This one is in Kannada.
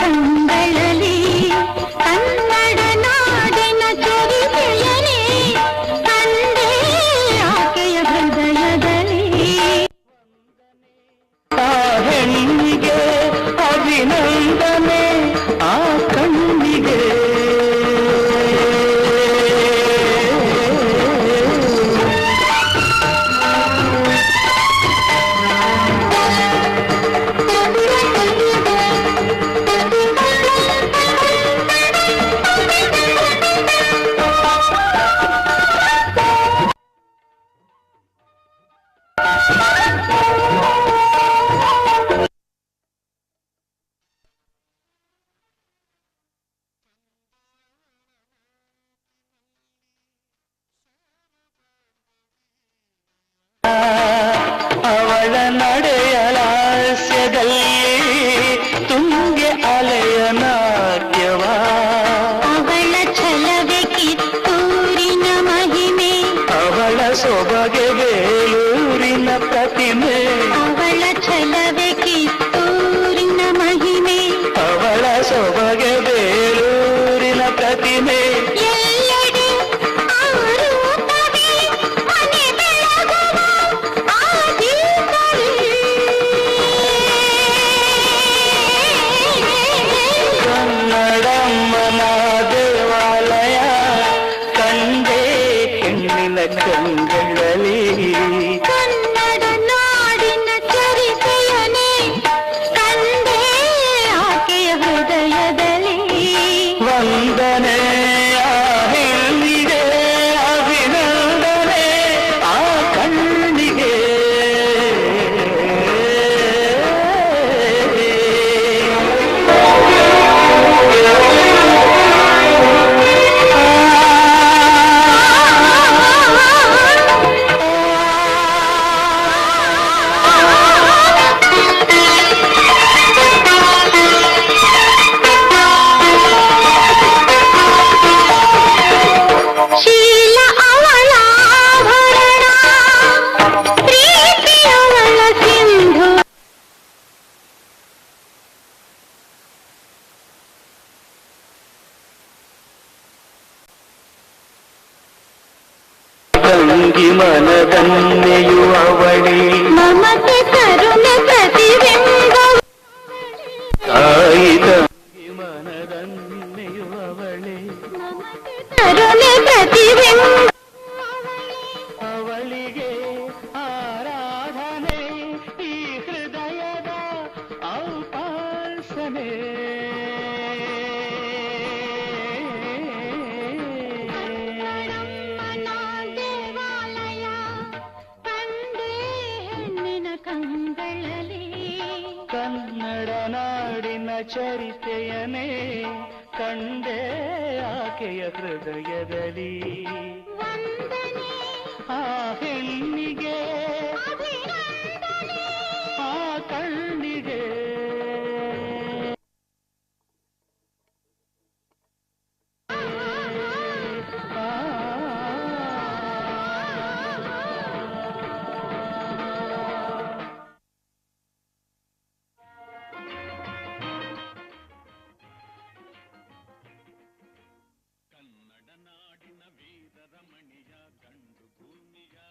கண்கள मोती में ಮುಳುಗಿ ಮನದನ್ನೆಯು ಅವಳಿ ಮಮತೆ ಕರುಣೆ ಪ್ರತಿಬಿಂಬ ಕಾಯಿದ ಮನದನ್ನೆಯು ಅವಳಿ ಕರುಣೆ ಪ್ರತಿಬಿಂಬ ಅವಳಿಗೆ ಆರಾಧನೆ ಈ ಹೃದಯದ ಔಪಾಸನೆ. ಚರಿತೆಯನೇ ಕಂಡೆ ಆಕೆಯ ಹೃದಯದಲ್ಲಿ.